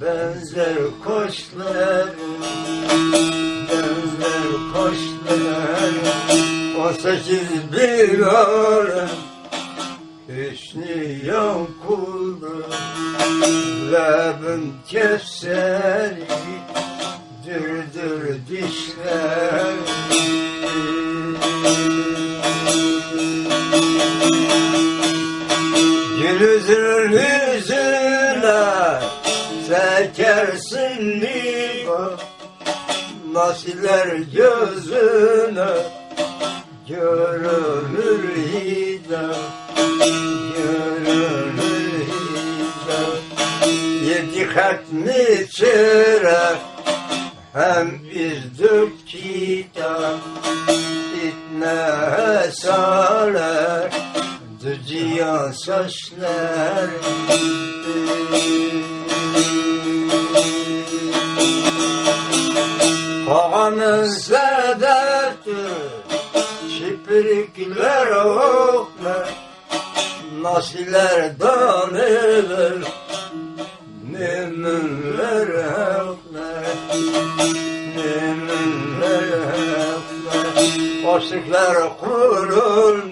benzer koçlarım Benzer koçlarım On sekiz bir alem Hüsnü yankuldu Lebim kevseri Dürdür dişler Gülüzün yüzüne Sekersin mi? Bak Nasiler gözüne Görünür hidap Görünür hidap Yedi hatmi çırak? Hem üzdük kitap İtne salar Düzüyor saçlar Şiprikler oklar Nasiler danılır Müminler haklar Müminler haklar Aşıklar kurulmuş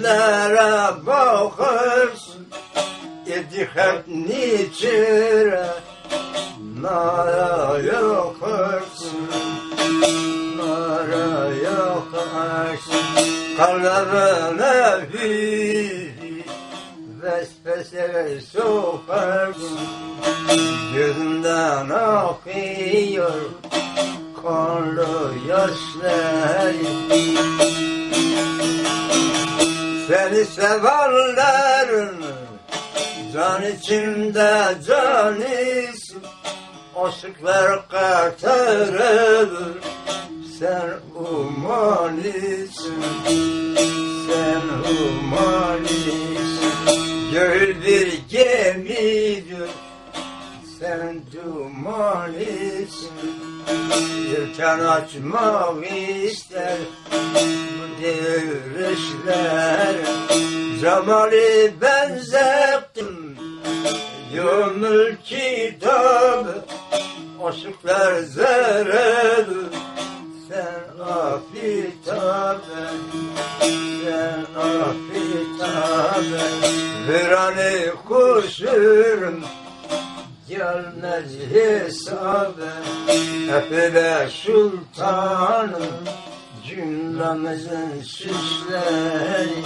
Nasilere bakarsın İdihat niçire Nara yakarsın Nara yakarsın Kalbine vivi Vesvese sokarsın Gözünden akıyor kanlı yaşlar Seni severlerin Can içinde canisin Aşıklar katarıdır Sen umanisin Sen umanisin Göl bir gemidir. Sen dumanisin Yelken açmak ister Bu devrişler Zamali benzettim Yömül kitabı Aşıklar zerredir Sen afitaben Sen afitaben Virani kuşurum gelmez hesabı Efele sultanım cümlemizin süsleri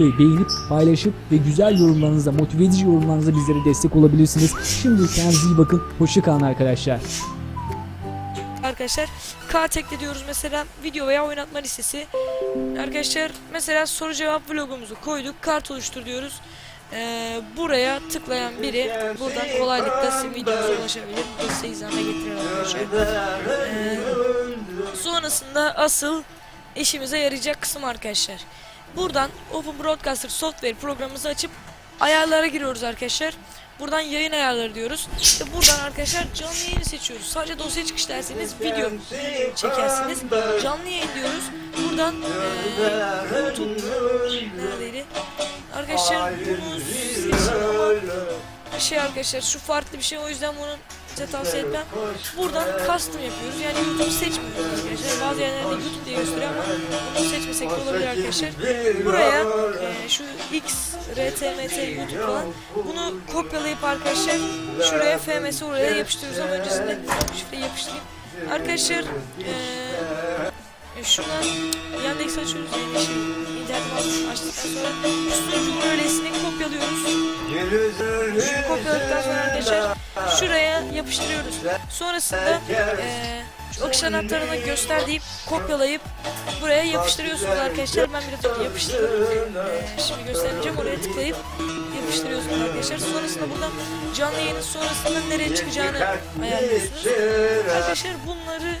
beğenip paylaşıp ve güzel yorumlarınızla motive edici yorumlarınızla bizlere destek olabilirsiniz. Şimdi kendinize iyi bakın. Hoşçakalın arkadaşlar. Arkadaşlar K tekle diyoruz mesela video veya oynatma listesi. Arkadaşlar mesela soru cevap vlogumuzu koyduk. Kart oluştur diyoruz. Ee, buraya tıklayan biri buradan kolaylıkla sizin videonuza ulaşabilir. Size izleme getirir arkadaşlar. Ee, sonrasında asıl işimize yarayacak kısım arkadaşlar. Buradan Open Broadcaster Software programımızı açıp ayarlara giriyoruz arkadaşlar. Buradan yayın ayarları diyoruz. İşte buradan arkadaşlar canlı yayını seçiyoruz. Sadece dosya çıkış derseniz video çekersiniz. Canlı yayın diyoruz. Buradan YouTube neredeydi? Arkadaşlar bunu seçin bir şey arkadaşlar şu farklı bir şey o yüzden bunu size tavsiye etmem. Buradan custom yapıyoruz. Yani YouTube seçmiyoruz arkadaşlar. Bazı yerlerde YouTube diye gösteriyor ama bunu seçmesek de olabilir arkadaşlar. Buraya e, şu X, RTMT, YouTube falan bunu kopyalayıp arkadaşlar şuraya FMS oraya yapıştırıyoruz ama öncesinde şifreyi yapıştırayım. Arkadaşlar e, şuna Yandex açıyoruz yani şey açtıktan sonra sunucu URL'sini kopyalıyoruz. Şunu kopyaladıktan sonra arkadaşlar şuraya yapıştırıyoruz. Sonrasında eee şu akış anahtarını göster deyip kopyalayıp buraya yapıştırıyorsunuz arkadaşlar. Ben biraz yapıştırdım. Eee, şimdi göstereceğim oraya tıklayıp yapıştırıyorsunuz arkadaşlar. Sonrasında buradan canlı yayının sonrasında nereye çıkacağını ayarlıyorsunuz. Arkadaşlar bunları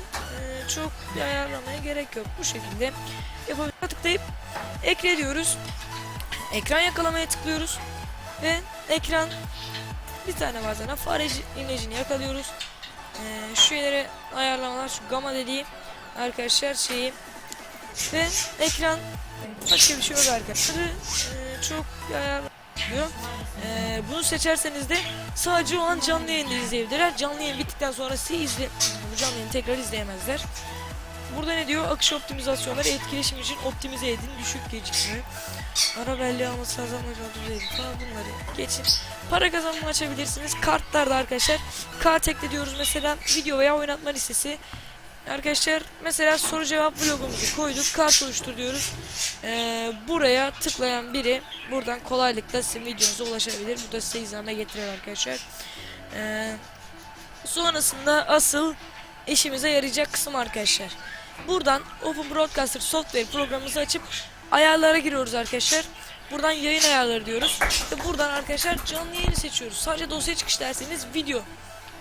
çok ayarlamaya gerek yok. Bu şekilde yapabiliriz. Tıklayıp ekle diyoruz. Ekran yakalamaya tıklıyoruz ve ekran bir tane bazen fare imlecini yakalıyoruz. Ee, şu şeylere ayarlamalar şu gamma dediğim arkadaşlar şeyi ve ekran başka bir şey yok arkadaşlar. Ee, çok bir ayarlıyor. Ee, bunu seçerseniz de sadece o an canlı yayında izleyebilirler. Canlı yayın bittikten sonra sizi izle bu canlı yayını tekrar izleyemezler. Burada ne diyor? Akış optimizasyonları etkileşim için optimize edin. Düşük gecikme. Ara belleği alması optimize edin falan bunları geçin. Para kazanma açabilirsiniz. Kartlarda arkadaşlar. Kart ekle diyoruz mesela video veya oynatma listesi. Arkadaşlar mesela soru cevap vlogumuzu koyduk. Kart oluştur diyoruz. Ee, buraya tıklayan biri buradan kolaylıkla sizin videonuza ulaşabilir. Bu da size izleme getirir arkadaşlar. Ee, sonrasında asıl işimize yarayacak kısım arkadaşlar. Buradan Open Broadcaster Software programımızı açıp ayarlara giriyoruz arkadaşlar. Buradan yayın ayarları diyoruz. İşte buradan arkadaşlar canlı yayını seçiyoruz. Sadece dosya çıkış derseniz video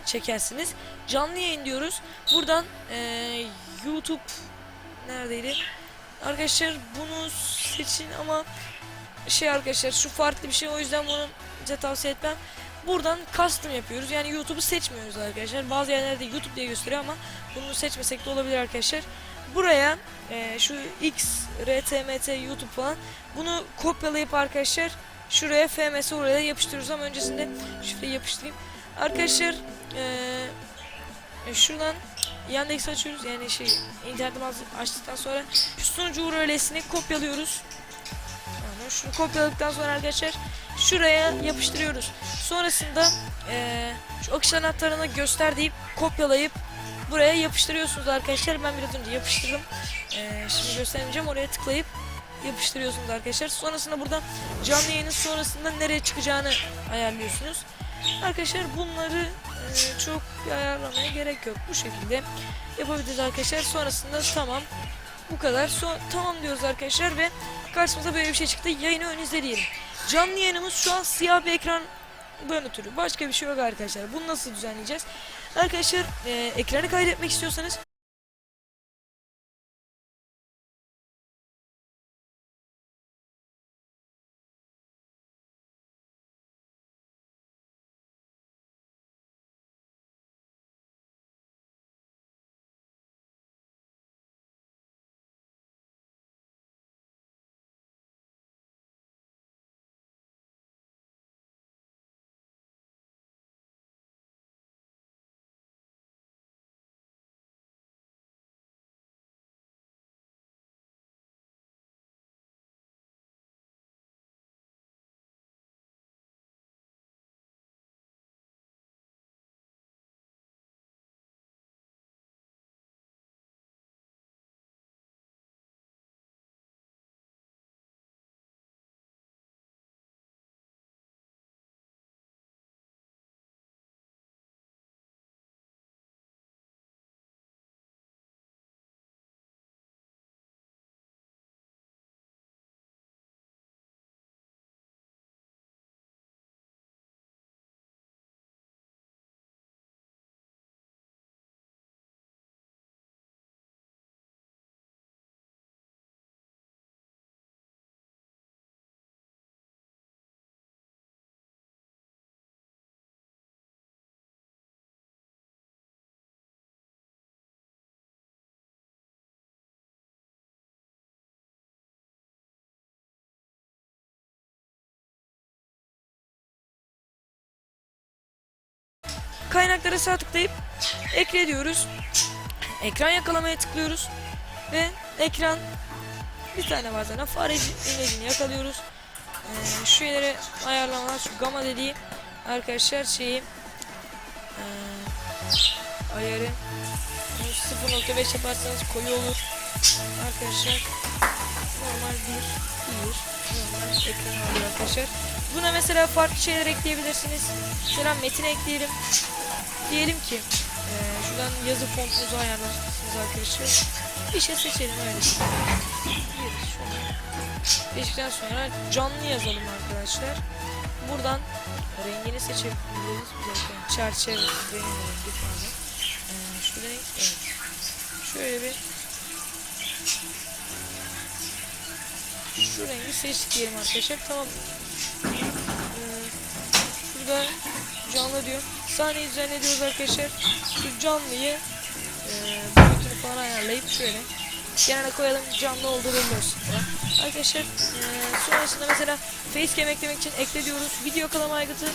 çekersiniz. Canlı yayın diyoruz. Buradan eee, YouTube neredeydi? Arkadaşlar bunu seçin ama şey arkadaşlar şu farklı bir şey o yüzden bunu size tavsiye etmem. Buradan custom yapıyoruz. Yani YouTube'u seçmiyoruz arkadaşlar. Bazı yerlerde YouTube diye gösteriyor ama bunu seçmesek de olabilir arkadaşlar. Buraya e, şu X, RTMT, YouTube falan bunu kopyalayıp arkadaşlar şuraya FMS oraya yapıştırıyoruz ama öncesinde şifreyi yapıştırayım. Arkadaşlar e, şuradan Yandex açıyoruz yani şey internet bağlantısı açtıktan sonra şu sunucu URL'sini kopyalıyoruz. Yani şunu kopyaladıktan sonra arkadaşlar şuraya yapıştırıyoruz. Sonrasında eee, şu akış anahtarını göster deyip kopyalayıp buraya yapıştırıyorsunuz arkadaşlar. Ben biraz önce yapıştırdım. Eee, şimdi göstermeyeceğim. Oraya tıklayıp yapıştırıyorsunuz arkadaşlar. Sonrasında buradan canlı yayının sonrasında nereye çıkacağını ayarlıyorsunuz. Arkadaşlar bunları eee, çok ayarlamaya gerek yok. Bu şekilde yapabiliriz arkadaşlar. Sonrasında tamam. Bu kadar. Son, tamam diyoruz arkadaşlar ve karşımıza böyle bir şey çıktı. Yayını ön izle diyelim. Canlı yayınımız şu an siyah bir ekran monitörü. Başka bir şey yok arkadaşlar. Bunu nasıl düzenleyeceğiz? Arkadaşlar e, ekranı kaydetmek istiyorsanız kaynaklara sağ tıklayıp ekle diyoruz. Ekran yakalamaya tıklıyoruz ve ekran bir tane var zaten fareci imlecini yakalıyoruz. Ee, şu şeylere ayarlamalar şu gamma dediğim arkadaşlar şeyi ee, ayarı 0.5 yaparsanız koyu olur arkadaşlar normal bir bir normal ekran arkadaşlar buna mesela farklı şeyler ekleyebilirsiniz. Mesela metin ekleyelim. Diyelim ki eee, şuradan yazı fontunuzu ayarlarsınız arkadaşlar. Bir şey seçelim öyle şuna. Geçtikten sonra canlı yazalım arkadaşlar. Buradan rengini seçebiliriz zaten çerçeve rengi rengi falan ee, şöyle bir şu rengi seçtik diyelim arkadaşlar tamam ee, burada canlı diyor sahneyi düzenliyoruz arkadaşlar şu canlıyı e, boyutunu falan ayarlayıp şöyle kenara koyalım canlı olduğu belli. Arkadaşlar e, sonrasında mesela facecam eklemek için ekle diyoruz. Video kalama aygıtı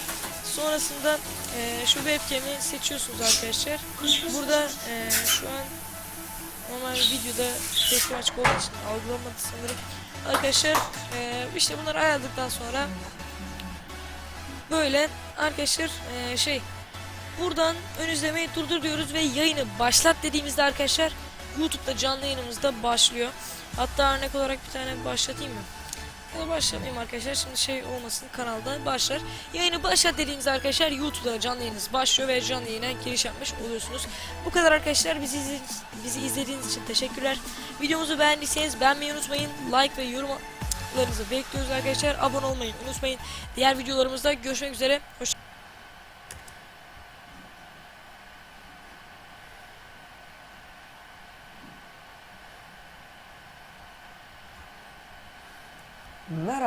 sonrasında e, şu webcam'i seçiyorsunuz arkadaşlar. Burada e, şu an normal videoda facecam açık olduğu için algılamadı sanırım. Arkadaşlar e, işte bunları ayarladıktan sonra böyle arkadaşlar e, şey buradan ön izlemeyi durdur diyoruz ve yayını başlat dediğimizde arkadaşlar YouTube'da canlı yayınımızda başlıyor. Hatta örnek olarak bir tane başlatayım mı? Ya da başlamayayım arkadaşlar. Şimdi şey olmasın kanalda başlar. Yayını başlat dediğimizde arkadaşlar YouTube'da canlı yayınımız başlıyor ve canlı yayına giriş yapmış oluyorsunuz. Bu kadar arkadaşlar. Bizi, izle- bizi izlediğiniz için teşekkürler. Videomuzu beğendiyseniz beğenmeyi unutmayın. Like ve yorumlarınızı bekliyoruz arkadaşlar. Abone olmayı unutmayın. Diğer videolarımızda görüşmek üzere. Hoşçakalın.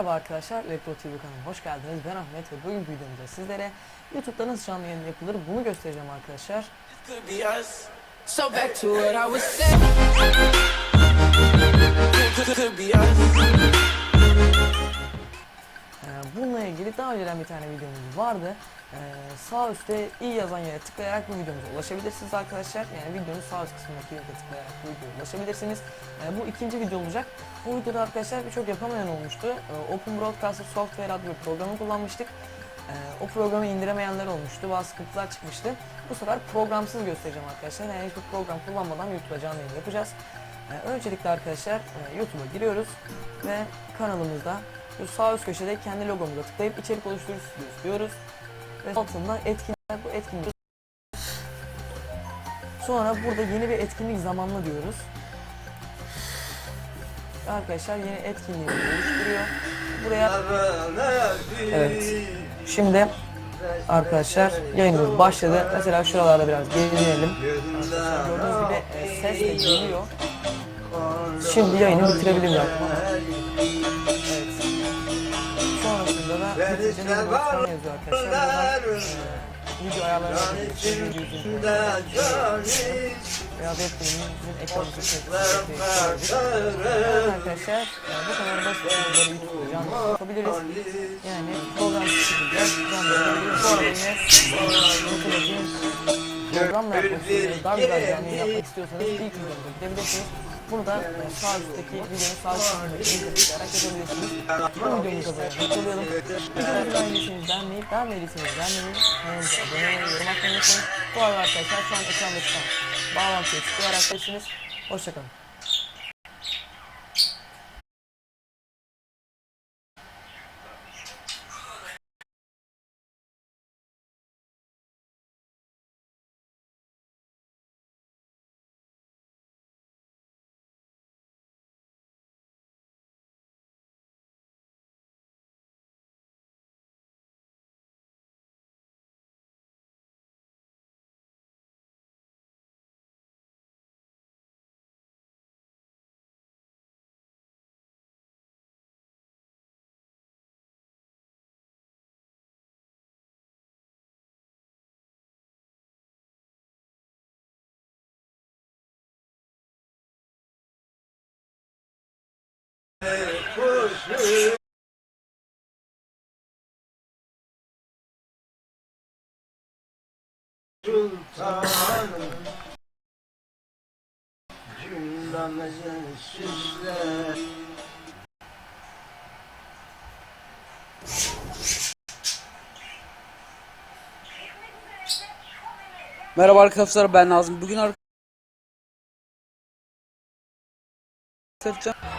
Merhaba arkadaşlar, Elektro TV kanalına hoş geldiniz. Ben Ahmet ve bugün videomuzda sizlere YouTube'da nasıl canlı yayın yapılır bunu göstereceğim arkadaşlar. So back to what I was saying. Could, could be us. Ee, bununla ilgili daha önceden bir tane videomuz vardı. Ee, sağ üstte iyi yazan yere tıklayarak bu videomuza ulaşabilirsiniz arkadaşlar. Yani videonun sağ üst kısmındaki linke tıklayarak bu videoya ulaşabilirsiniz. Ee, bu ikinci video olacak. Bu videoda arkadaşlar birçok yapamayan olmuştu. Ee, Open Broadcaster Software adlı bir programı kullanmıştık. Ee, o programı indiremeyenler olmuştu. Bazı sıkıntılar çıkmıştı. Bu sefer programsız göstereceğim arkadaşlar. Yani hiçbir program kullanmadan YouTube'a canlı yayın yapacağız. Ee, öncelikle arkadaşlar e, YouTube'a giriyoruz ve kanalımızda sağ üst köşede kendi logomuza tıklayıp içerik oluşturucu diyoruz. Altında etkinlikler bu etkinlik. Sonra burada yeni bir etkinlik zamanlı diyoruz. Arkadaşlar yeni etkinliği oluşturuyor. Buraya Evet. şimdi arkadaşlar yayınımız başladı. Mesela şuralarda biraz gerileyelim. Gördüğünüz gibi e, ses de geliyor. Şimdi yayını bitirebilirim zaten. Sonrasında da bitince ne yazıyor arkadaşlar. E, video ayarlarına veya web filmimizin ekran seçeneği Evet arkadaşlar e, bu kadar basit videoları YouTube'da canlı yapabiliriz. Yani program şekilde canlı yapabiliriz. Bu arada e, programla yapmak istiyorsanız, daha güzel canlı yapmak istiyorsanız ilk videomuza gidebilirsiniz. Burada sağ üstteki videonun sağ linke tıklayarak yapabilirsiniz. Bu videomuza da yapalım. Videomuzu beğendiyseniz beğenmeyi, beğenmediyseniz beğenmeyi, kanalımıza abone olmayı, yorum atmayı unutmayın. Bu arada arkadaşlar şu an ekranda çıkan bağlantıya tıklayarak geçiniz. Hoşçakalın. Merhaba arkadaşlar ben Nazım. Bugün arkadaşlar